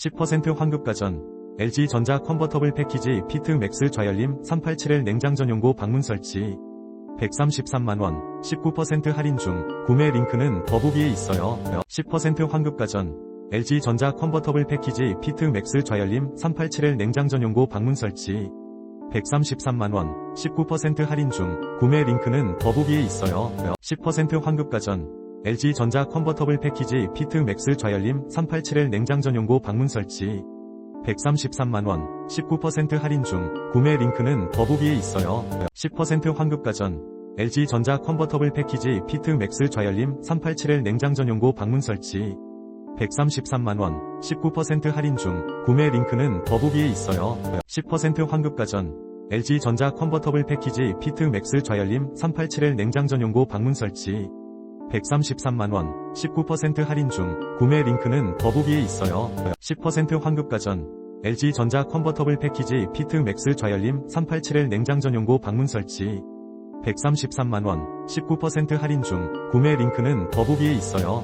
10% 환급 가전 LG전자 컨버터블 패키지 피트 맥스 좌열림 387L 냉장 전용고 방문 설치. 133만원 19% 할인 중 구매 링크는 더보기에 있어요. 10% 환급 가전 LG전자 컨버터블 패키지 피트 맥스 좌열림 387L 냉장 전용고 방문 설치. 133만원 19% 할인 중 구매 링크는 더보기에 있어요. 10% 환급 가전 LG전자 컨버터블 패키지 피트 맥스 좌열림 387L 냉장 전용고 방문 설치. 133만원 19% 할인 중 구매 링크는 더보기에 있어요. 10% 환급 가전. LG전자 컨버터블 패키지 피트 맥스 좌열림 387L 냉장 전용고 방문 설치. 133만원 19% 할인 중 구매 링크는 더보기에 있어요. 10% 환급 가전. LG전자 컨버터블 패키지 피트 맥스 좌열림 387L 냉장 전용고 방문 설치 133만원 19% 할인 중 구매 링크는 더보기에 있어요. 10% 환급 가전 LG전자 컨버터블 패키지 피트 맥스 좌열림 387L 냉장 전용고 방문 설치. 133만원 19% 할인 중 구매 링크는 더보기에 있어요